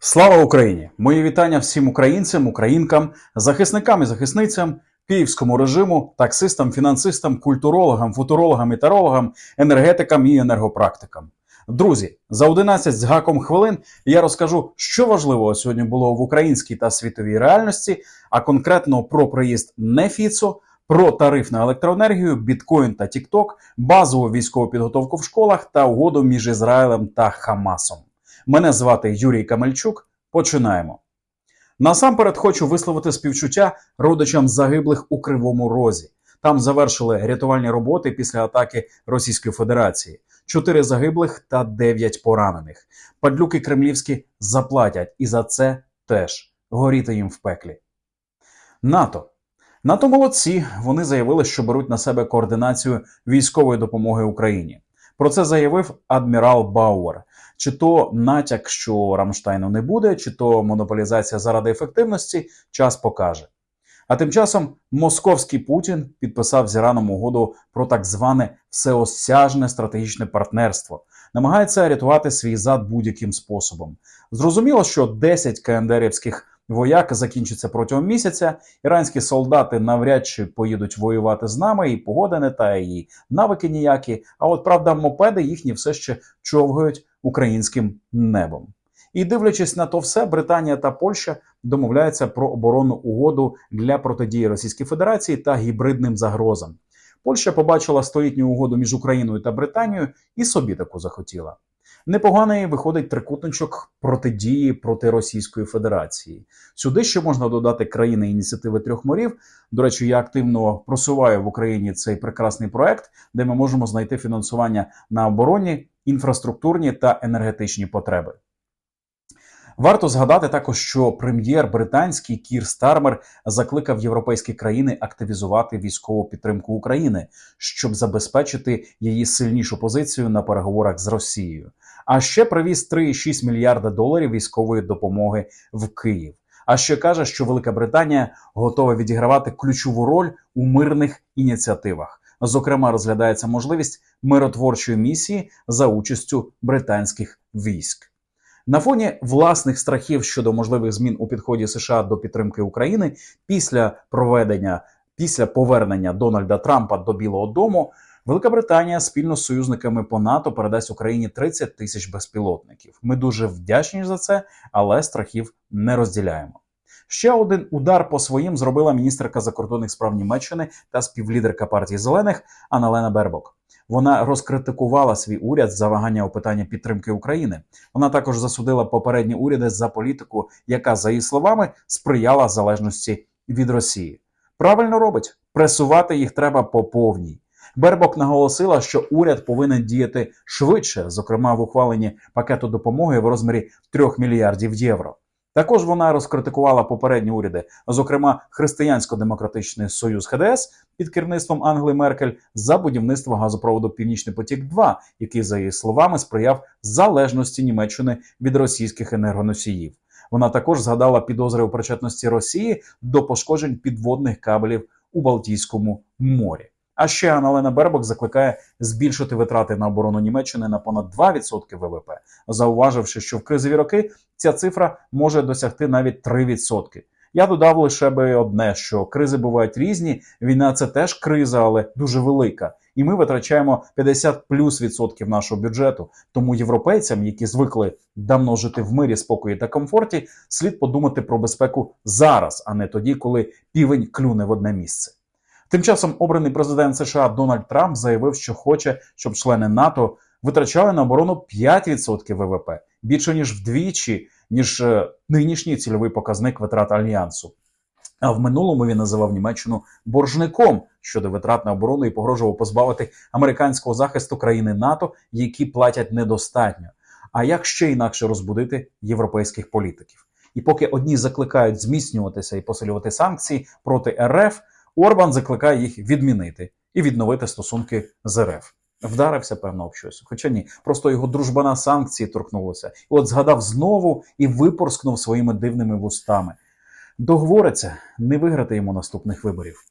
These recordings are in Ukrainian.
Слава Україні! Мої вітання всім українцям, українкам, захисникам і захисницям, київському режиму, таксистам, фінансистам, культурологам, футурологам і тарологам, енергетикам і енергопрактикам. Друзі, за 11 з гаком хвилин я розкажу, що важливого сьогодні було в українській та світовій реальності, а конкретно про приїзд не Фіцо, про тариф на електроенергію, біткоін та Тікток, базову військову підготовку в школах та угоду між Ізраїлем та Хамасом. Мене звати Юрій Камельчук. Починаємо. Насамперед хочу висловити співчуття родичам загиблих у Кривому Розі. Там завершили рятувальні роботи після атаки Російської Федерації. Чотири загиблих та дев'ять поранених. Падлюки кремлівські заплатять, і за це теж горіти їм в пеклі. НАТО. НАТО молодці. Вони заявили, що беруть на себе координацію військової допомоги Україні. Про це заявив адмірал Бауер. Чи то натяк, що Рамштайну не буде, чи то монополізація заради ефективності, час покаже. А тим часом московський Путін підписав з Іраном угоду про так зване всеосяжне стратегічне партнерство, намагається рятувати свій зад будь-яким способом. Зрозуміло, що 10 КНДРівських вояк закінчиться протягом місяця. Іранські солдати навряд чи поїдуть воювати з нами, і погода не та, і навики ніякі. А от правда, мопеди їхні все ще човгають українським небом. І дивлячись на то все, Британія та Польща домовляються про оборонну угоду для протидії Російській Федерації та гібридним загрозам. Польща побачила столітню угоду між Україною та Британією і собі таку захотіла. Непоганий виходить трикутничок протидії проти Російської Федерації. Сюди ще можна додати країни ініціативи трьох морів. До речі, я активно просуваю в Україні цей прекрасний проект, де ми можемо знайти фінансування на оборонні, інфраструктурні та енергетичні потреби. Варто згадати також, що прем'єр британський Кір Стармер закликав європейські країни активізувати військову підтримку України, щоб забезпечити її сильнішу позицію на переговорах з Росією. А ще привіз 3,6 мільярда доларів військової допомоги в Київ. А ще каже, що Велика Британія готова відігравати ключову роль у мирних ініціативах. Зокрема, розглядається можливість миротворчої місії за участю британських військ. На фоні власних страхів щодо можливих змін у підході США до підтримки України після проведення після повернення Дональда Трампа до Білого Дому, Велика Британія спільно з союзниками по НАТО передасть Україні 30 тисяч безпілотників. Ми дуже вдячні за це, але страхів не розділяємо. Ще один удар по своїм зробила міністерка закордонних справ Німеччини та співлідерка партії зелених Аналена Бербок. Вона розкритикувала свій уряд за вагання у питанні підтримки України. Вона також засудила попередні уряди за політику, яка, за її словами, сприяла залежності від Росії. Правильно робить пресувати їх треба по повній. Бербок наголосила, що уряд повинен діяти швидше, зокрема в ухваленні пакету допомоги в розмірі 3 мільярдів євро. Також вона розкритикувала попередні уряди, зокрема Християнсько-демократичний союз ХДС під керівництвом Ангели Меркель за будівництво газопроводу Північний потік, 2 який, за її словами, сприяв залежності Німеччини від російських енергоносіїв. Вона також згадала підозри у причетності Росії до пошкоджень підводних кабелів у Балтійському морі. А ще Аналена Бербок закликає збільшити витрати на оборону Німеччини на понад 2% ВВП, зауваживши, що в кризові роки ця цифра може досягти навіть 3%. Я додав лише би одне, що кризи бувають різні. Війна це теж криза, але дуже велика. І ми витрачаємо 50 плюс відсотків нашого бюджету. Тому європейцям, які звикли давно жити в мирі, спокої та комфорті, слід подумати про безпеку зараз, а не тоді, коли півень клюне в одне місце. Тим часом обраний президент США Дональд Трамп заявив, що хоче, щоб члени НАТО витрачали на оборону 5% ВВП більше ніж вдвічі, ніж е, нинішній цільовий показник витрат альянсу. А в минулому він називав Німеччину боржником щодо витрат на оборону і погрожував позбавити американського захисту країни НАТО, які платять недостатньо. А як ще інакше розбудити європейських політиків? І поки одні закликають зміцнюватися і посилювати санкції проти РФ. Орбан закликає їх відмінити і відновити стосунки з РФ. Вдарився, певно, об щось. Хоча ні, просто його дружба на санкції торкнулася. І от згадав знову і випорскнув своїми дивними вустами. Договориться не виграти йому наступних виборів.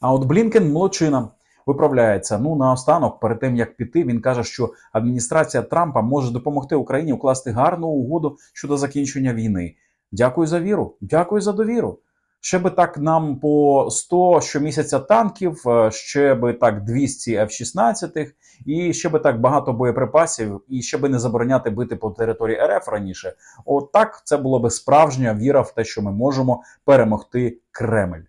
А от Блінкен молодчина. виправляється. Ну наостанок, перед тим як піти, він каже, що адміністрація Трампа може допомогти Україні укласти гарну угоду щодо закінчення війни. Дякую за віру, дякую за довіру. Ще би так нам по 100 щомісяця танків, е, ще би так 200 F-16, і ще би так багато боєприпасів, і ще би не забороняти бити по території РФ раніше. От це було би справжня віра в те, що ми можемо перемогти Кремль.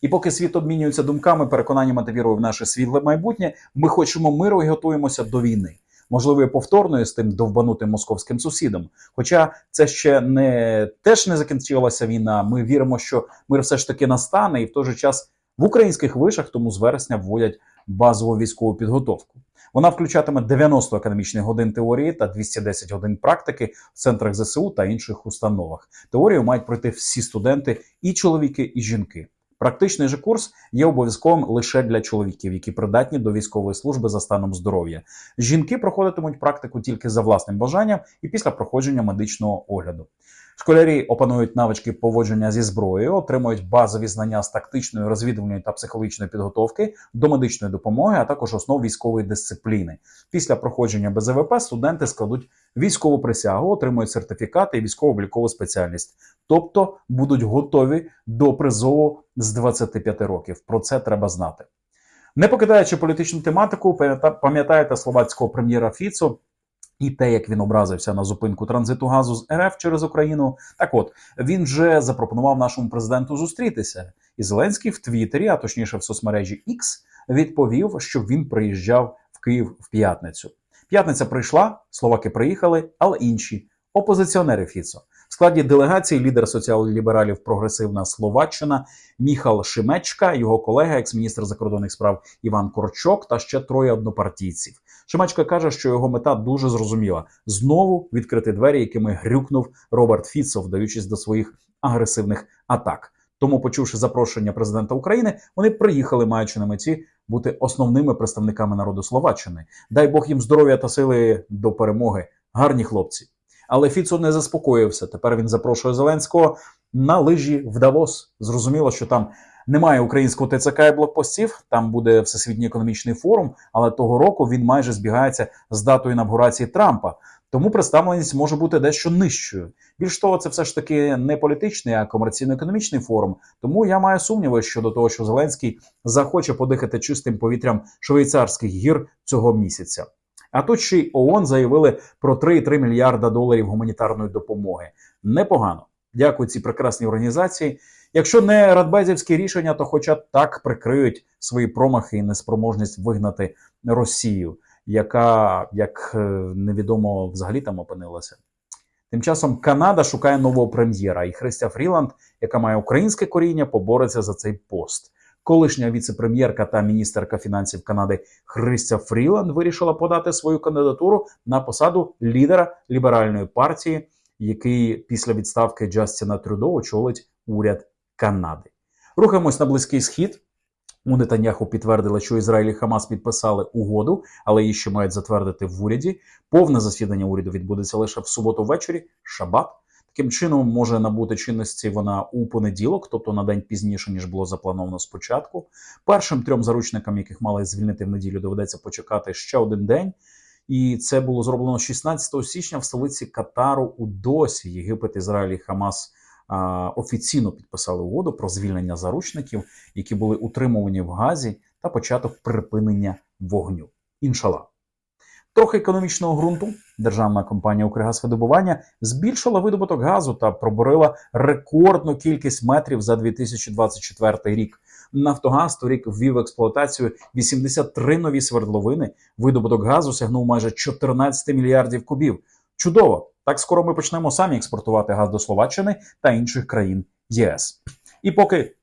І поки світ обмінюється думками, переконаннями та вірою в наше світле майбутнє, ми хочемо миру і готуємося до війни. Можливо, і повторної з тим довбанутим московським сусідом. Хоча це ще не теж не закінчилася війна. Ми віримо, що мир все ж таки настане, і в той же час в українських вишах тому з вересня вводять базову військову підготовку. Вона включатиме 90 економічних годин теорії та 210 годин практики в центрах ЗСУ та інших установах. Теорію мають пройти всі студенти, і чоловіки, і жінки. Практичний же курс є обов'язковим лише для чоловіків, які придатні до військової служби за станом здоров'я. Жінки проходитимуть практику тільки за власним бажанням і після проходження медичного огляду. Школярі опанують навички поводження зі зброєю, отримують базові знання з тактичної, розвідувальної та психологічної підготовки до медичної допомоги, а також основ військової дисципліни. Після проходження БЗВП студенти складуть військову присягу, отримують сертифікати і військово-облікову спеціальність, тобто будуть готові до призову з 25 років. Про це треба знати. Не покидаючи політичну тематику, пам'ятаєте словацького прем'єра Фіцо і те, як він образився на зупинку транзиту газу з РФ через Україну. Так от він вже запропонував нашому президенту зустрітися. І Зеленський в Твіттері, а точніше в соцмережі X, відповів, що він приїжджав в Київ в п'ятницю. П'ятниця прийшла, словаки приїхали, але інші опозиціонери Фіцо. В складі делегації лідер соціал-лібералів Прогресивна Словаччина Міхал Шимечка, його колега, екс-міністр закордонних справ Іван Корчок та ще троє однопартійців. Шимечка каже, що його мета дуже зрозуміла: знову відкрити двері, якими грюкнув Роберт Фіцо, вдаючись до своїх агресивних атак. Тому, почувши запрошення президента України, вони приїхали, маючи на меті бути основними представниками народу Словаччини. Дай Бог їм здоров'я та сили до перемоги. Гарні хлопці. Але Фіцо не заспокоївся. Тепер він запрошує Зеленського на лижі в Давос. Зрозуміло, що там немає українського ТЦК і блокпостів. Там буде всесвітній економічний форум, але того року він майже збігається з датою інавгурації Трампа. Тому представленість може бути дещо нижчою. Більш того, це все ж таки не політичний, а комерційно-економічний форум. Тому я маю сумніви щодо того, що Зеленський захоче подихати чистим повітрям швейцарських гір цього місяця. А тут ще й ООН заявили про 3,3 мільярда доларів гуманітарної допомоги. Непогано. Дякую цій прекрасній організації. Якщо не радбезівські рішення, то хоча б так прикриють свої промахи і неспроможність вигнати Росію, яка як е, невідомо взагалі там опинилася. Тим часом Канада шукає нового прем'єра, і Христя Фріланд, яка має українське коріння, побореться за цей пост. Колишня віце-прем'єрка та міністерка фінансів Канади Христя Фріланд вирішила подати свою кандидатуру на посаду лідера ліберальної партії, який після відставки Джастіна Трюдо очолить уряд Канади. Рухаємось на близький схід. У Нетаньяху підтвердили, що Ізраїль і Хамас підписали угоду, але її ще мають затвердити в уряді. Повне засідання уряду відбудеться лише в суботу ввечері, шабат. Таким чином може набути чинності вона у понеділок, тобто на день пізніше ніж було заплановано спочатку. Першим трьом заручникам, яких мали звільнити в неділю, доведеться почекати ще один день. І це було зроблено 16 січня в столиці Катару у Досі. Єгипет, Ізраїль і Хамас офіційно підписали угоду про звільнення заручників, які були утримувані в Газі, та початок припинення вогню. Іншала. Трохи економічного ґрунту державна компанія «Укргазвидобування» збільшила видобуток газу та пробурила рекордну кількість метрів за 2024 рік. Нафтогаз торік ввів в експлуатацію 83 нові свердловини. Видобуток газу сягнув майже 14 мільярдів кубів. Чудово! Так скоро ми почнемо самі експортувати газ до Словаччини та інших країн ЄС. І поки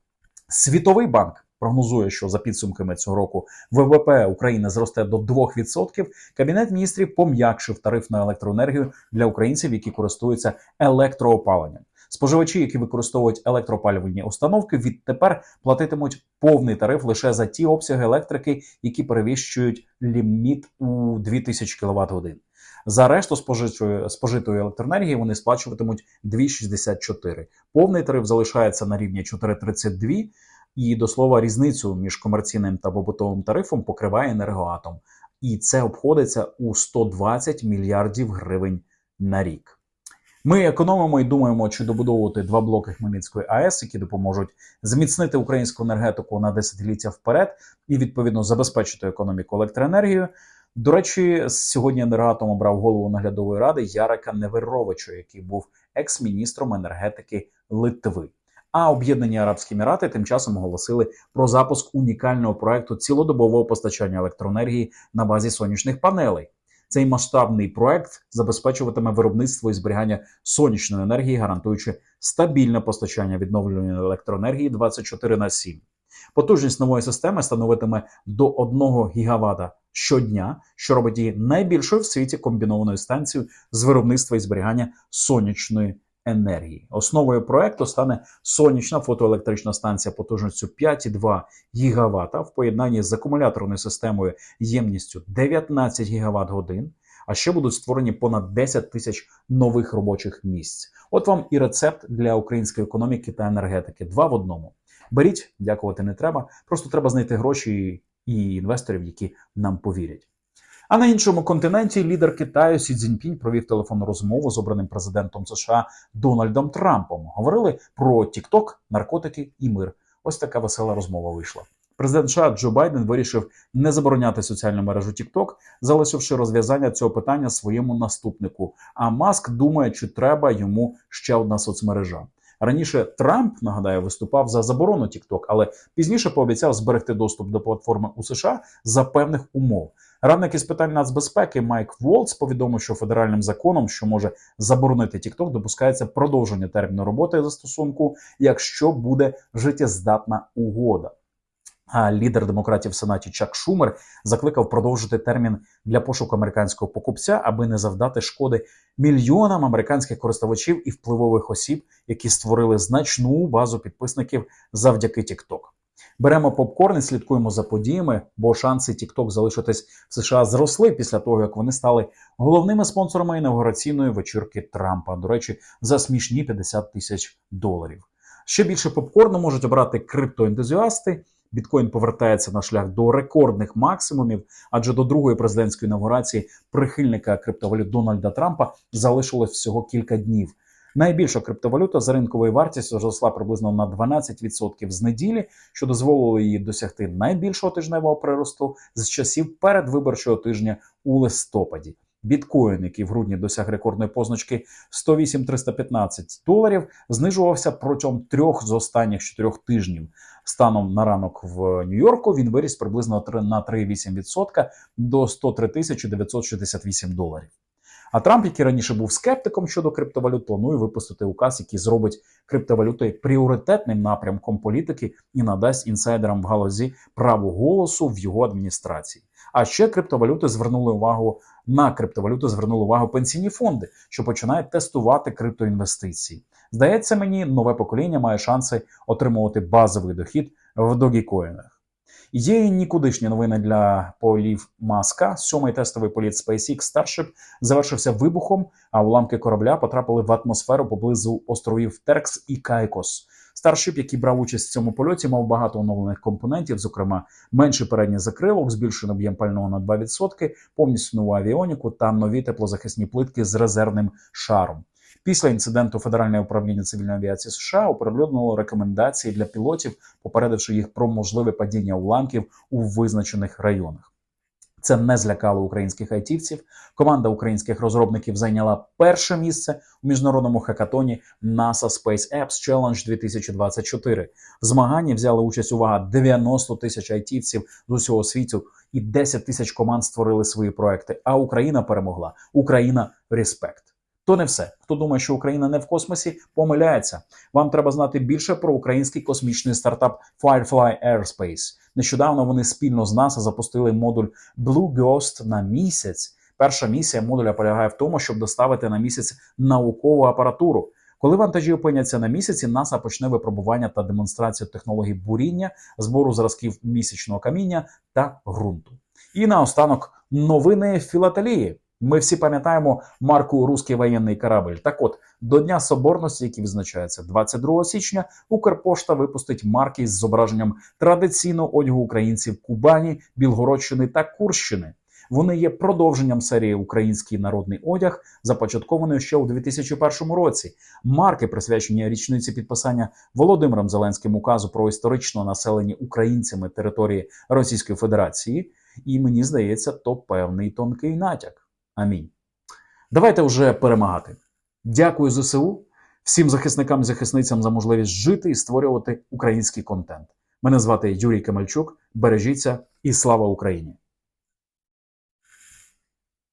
Світовий банк прогнозує, що за підсумками цього року ВВП України зросте до 2%, Кабінет міністрів пом'якшив тариф на електроенергію для українців, які користуються електроопаленням. Споживачі, які використовують електроопалювальні установки, відтепер платитимуть повний тариф лише за ті обсяги електрики, які перевищують ліміт у 2000 кВт годин. За решту спожитої, спожитої електроенергії вони сплачуватимуть 2,64. Повний тариф залишається на рівні 4,32, І до слова, різницю між комерційним та побутовим тарифом покриває енергоатом. І це обходиться у 120 мільярдів гривень на рік. Ми економимо і думаємо, чи добудовувати два блоки Хмельницької АЕС, які допоможуть зміцнити українську енергетику на десятиліття вперед і відповідно забезпечити економіку електроенергією. До речі, сьогодні енергоатом обрав голову наглядової ради Ярика Неверовича, який був екс-міністром енергетики Литви. А Об'єднані Арабські Емірати тим часом оголосили про запуск унікального проекту цілодобового постачання електроенергії на базі сонячних панелей. Цей масштабний проект забезпечуватиме виробництво і зберігання сонячної енергії, гарантуючи стабільне постачання відновлюваної електроенергії 24 на 7. Потужність нової системи становитиме до 1 гігавата щодня, що робить її найбільшою в світі комбінованою станцією з виробництва і зберігання сонячної енергії. Основою проекту стане сонячна фотоелектрична станція потужністю 5,2 гігавата в поєднанні з акумуляторною системою ємністю 19 гігават годин. А ще будуть створені понад 10 тисяч нових робочих місць. От вам і рецепт для української економіки та енергетики. Два в одному. Беріть, дякувати не треба. Просто треба знайти гроші і інвесторів, які нам повірять. А на іншому континенті лідер Китаю Сі Цзіньпінь провів телефонну розмову з обраним президентом США Дональдом Трампом. Говорили про TikTok, наркотики і мир. Ось така весела розмова вийшла. Президент США Джо Байден вирішив не забороняти соціальну мережу TikTok, залишивши розв'язання цього питання своєму наступнику. А Маск думає, чи треба йому ще одна соцмережа. Раніше Трамп нагадаю виступав за заборону TikTok, але пізніше пообіцяв зберегти доступ до платформи у США за певних умов. Радник із питань нацбезпеки Майк Волц повідомив, що федеральним законом, що може заборонити TikTok, допускається продовження терміну роботи застосунку, якщо буде життєздатна угода. А лідер демократів в Сенаті Чак Шумер закликав продовжити термін для пошуку американського покупця, аби не завдати шкоди мільйонам американських користувачів і впливових осіб, які створили значну базу підписників завдяки TikTok. Беремо попкорн і слідкуємо за подіями, бо шанси TikTok залишитись в США зросли після того, як вони стали головними спонсорами інаугураційної вечірки Трампа. До речі, за смішні 50 тисяч доларів. Ще більше попкорну можуть обрати криптоентузіасти. Біткоін повертається на шлях до рекордних максимумів, адже до другої президентської інаугурації прихильника криптовалют Дональда Трампа залишилось всього кілька днів. Найбільша криптовалюта за ринковою вартістю зросла приблизно на 12% з неділі, що дозволило їй досягти найбільшого тижневого приросту з часів передвиборчого тижня у листопаді. Біткоін, який в грудні досяг рекордної позначки 108 315 доларів, знижувався протягом трьох з останніх чотирьох тижнів. Станом на ранок в Нью-Йорку він виріс приблизно на 3,8% до 103 тисячі 968 доларів. А Трамп, який раніше був скептиком щодо криптовалют, планує випустити указ, який зробить криптовалюти пріоритетним напрямком політики і надасть інсайдерам в галузі право голосу в його адміністрації. А ще криптовалюти звернули увагу на криптовалюти звернули увагу пенсійні фонди, що починають тестувати криптоінвестиції. Здається, мені нове покоління має шанси отримувати базовий дохід в догікоїнах. Є нікудишні новини для полів Маска. Сьомий тестовий політ SpaceX Starship завершився вибухом, а уламки корабля потрапили в атмосферу поблизу островів Теркс і Кайкос. Старшип, який брав участь в цьому польоті, мав багато оновлених компонентів, зокрема менший передній закрилок, збільшений об'єм пального на 2%, повністю нову авіоніку та нові теплозахисні плитки з резервним шаром. Після інциденту Федеральне управління цивільної авіації США оприлюднило рекомендації для пілотів, попередивши їх про можливе падіння уламків у визначених районах. Це не злякало українських айтівців. Команда українських розробників зайняла перше місце у міжнародному хакатоні NASA Space Apps Challenge 2024. В змаганні взяли участь увага 90 тисяч айтівців з усього світу, і 10 тисяч команд створили свої проекти. А Україна перемогла. Україна респект. То не все. Хто думає, що Україна не в космосі, помиляється. Вам треба знати більше про український космічний стартап Firefly Aerospace. Нещодавно вони спільно з НАСА запустили модуль Blue Ghost на місяць. Перша місія модуля полягає в тому, щоб доставити на місяць наукову апаратуру. Коли вантажі опиняться на місяці, НАСА почне випробування та демонстрацію технологій буріння, збору зразків місячного каміння та ґрунту. І наостанок новини філателії. Ми всі пам'ятаємо марку Руський воєнний корабль. Так от, до Дня Соборності, який відзначається 22 січня, Укрпошта випустить марки з зображенням традиційного одягу українців Кубані, Білгородщини та Курщини. Вони є продовженням серії Український народний одяг, започаткованої ще у 2001 році. Марки присвячені річниці підписання Володимиром Зеленським указу про історично населені українцями території Російської Федерації. І мені здається, то певний тонкий натяк. Амінь. Давайте вже перемагати. Дякую ЗСУ, всім захисникам і захисницям за можливість жити і створювати український контент. Мене звати Юрій Камальчук. Бережіться і слава Україні!